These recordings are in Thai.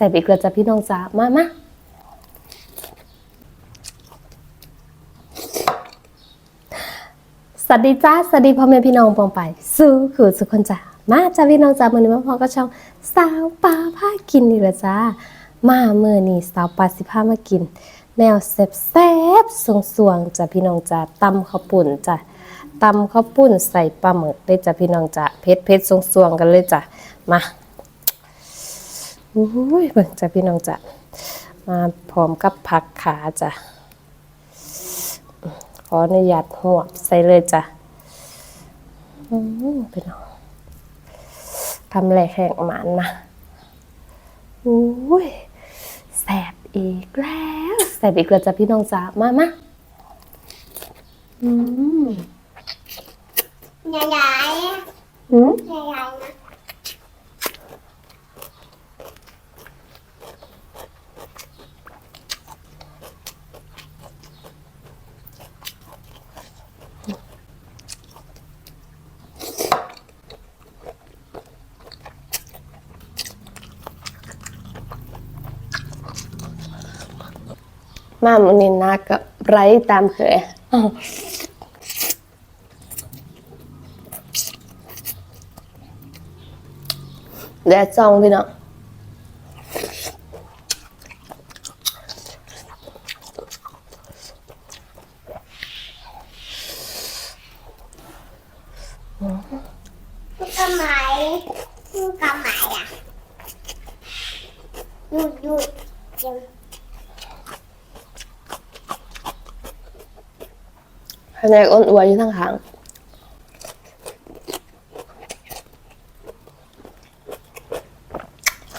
ส่บอีกล้วจ้ะพี่น้องจ้ามามาสวัสดีจ้าสวัสดีพ่อแม่พี่น้องปองไปสู้คือสุคนจ้ามาจ้าพี่น้องจ้ามือนี้มาพอก็ช่องสาวปลาผ้ากินนี่ละจ้ามาเมื่อนี้สาวปลาสิผ้ามากิน แนวแซ่บแซ่บๆสวงๆจ้ะพี่น้องจ้าตำข้าวปุ่นจ้ะตำข้าวปุ้นใส่ปลาหมึกเลยจ้ะพี่น้องจ้าเผ็ดเผ็ดๆสวงๆกันเลยจ้ะมา อุ้ยเบิ่งจ้ะพี่น้องจ้ะมาพร้อมกับผักขาจ้ะขออนุญาตหัวบใส่เลยจ้ะอืมพี่น้องทำแหลกแห้งหมานนะอุ้ยแสบอีกแล้วแสบอีกแล้วจ้ะพี่น้องจ้ะมามาอืมใหญ่อืมๆใหญ่ๆนะ มามันนี่นาก็ไรตามเคยแดดซองพี่น้องลูกกระไมลูกกระไมอะหยุดหยุด เดี๋ยวแผนกอ้นอวยอยู่ทั้งหาง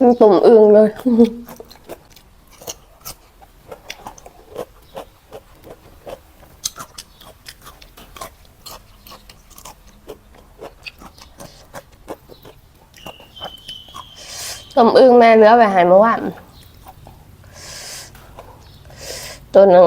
มันตุ่มอึงเลยต้มอึงแม่เหลือไปหายเมื่อวานตัวหนึ่ง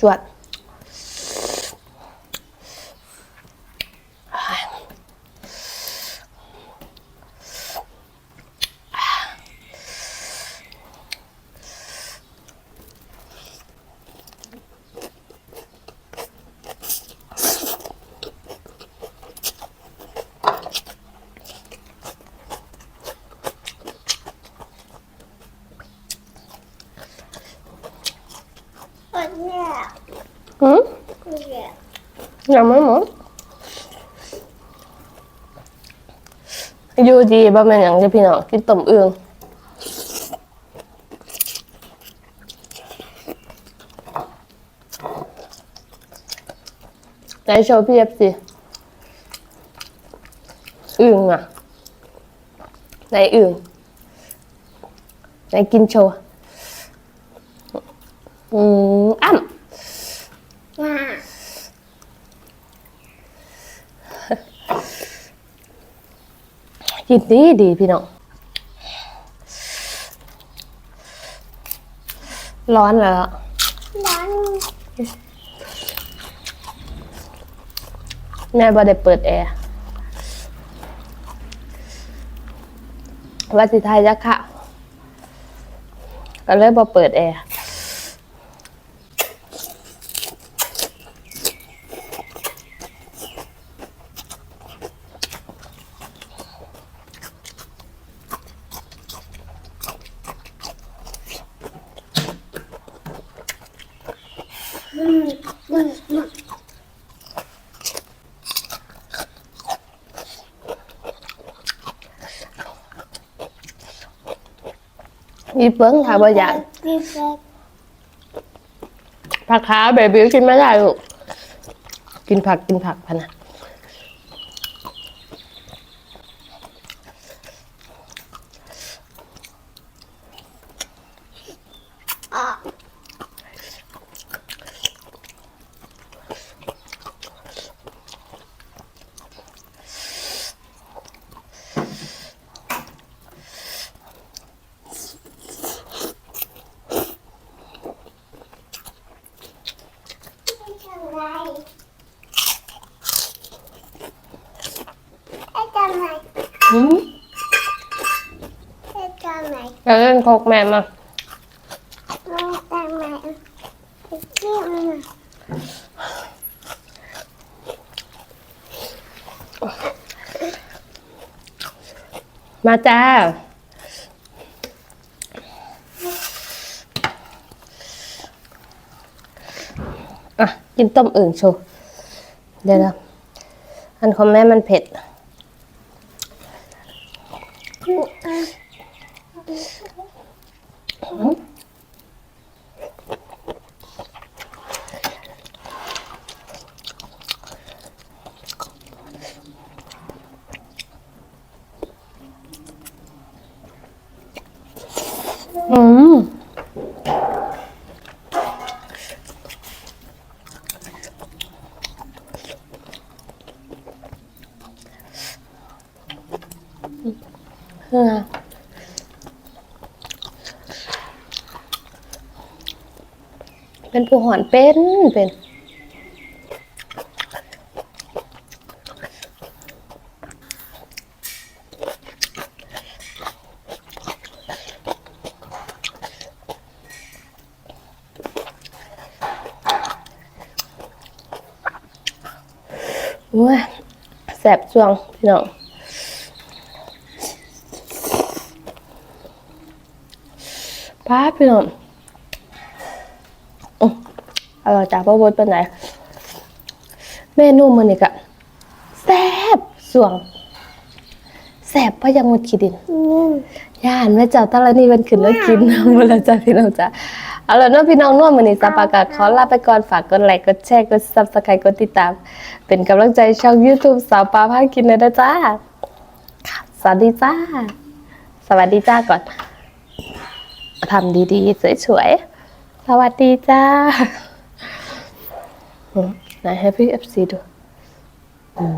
จวดหมดเนี่ย หืม เนี่ย ยังไม่หมดอยู่ดีบ่แม่นหยังเด้อพี่น้องกินต้มอึ่งไหนโชว์พี่เอฟซีอึ่งอะไหนอึ่งไหนกินโชว์อืมอ้ำ น่า กินดีดีพี่น้องร้อนแล้วร้อนแม่บ่ได้เปิดแอร์ว่าสิทายจะค่ะ ก็เลยบ่เปิดแอร์ อีเปิ้งค่ะบ่อยากพี่เป๊กผักขาเบบี้กินไม่ได้ลูกกินผักกินผักพะนะ ตอนไหนเเล่นโคกแม่มากี่มามาจ้า อะ กินต้มอื่นโชว์เดี๋ยวนะอันของแม่มันเผ็ด อืมเออ เป็นผู้หอนเป็นเป็นโอ้ยแสบจวงพี่น้อง ป้าพี่น้องอื้ออร่อยจ้าพ่อบดเป็นไหนเมนูมันนี่กะแซ่บสวงแซ่บเพราะยังหมดขีดินอืมย่านแม่เจ้าตะละนี่มันขึ้นแล้วกินหมดแล้วจ้าพี่น้องจ้าเอาล่ะเน้องพี่น้องน่วมมันนี่สปากาขอลาไปก่อนฝากกดไลค์กดแชร์กดซับสไครต์กดติดตาม เป็นกำลังใจช่อง YouTube สาวปลาพากินเลยนะจ้าค่ะสวัสดีจ้า สวัสดีจ้าก่อน ทำดีๆ สวยๆ สวัสดีจ้าไหนให้พี่เอฟซีดูโอ้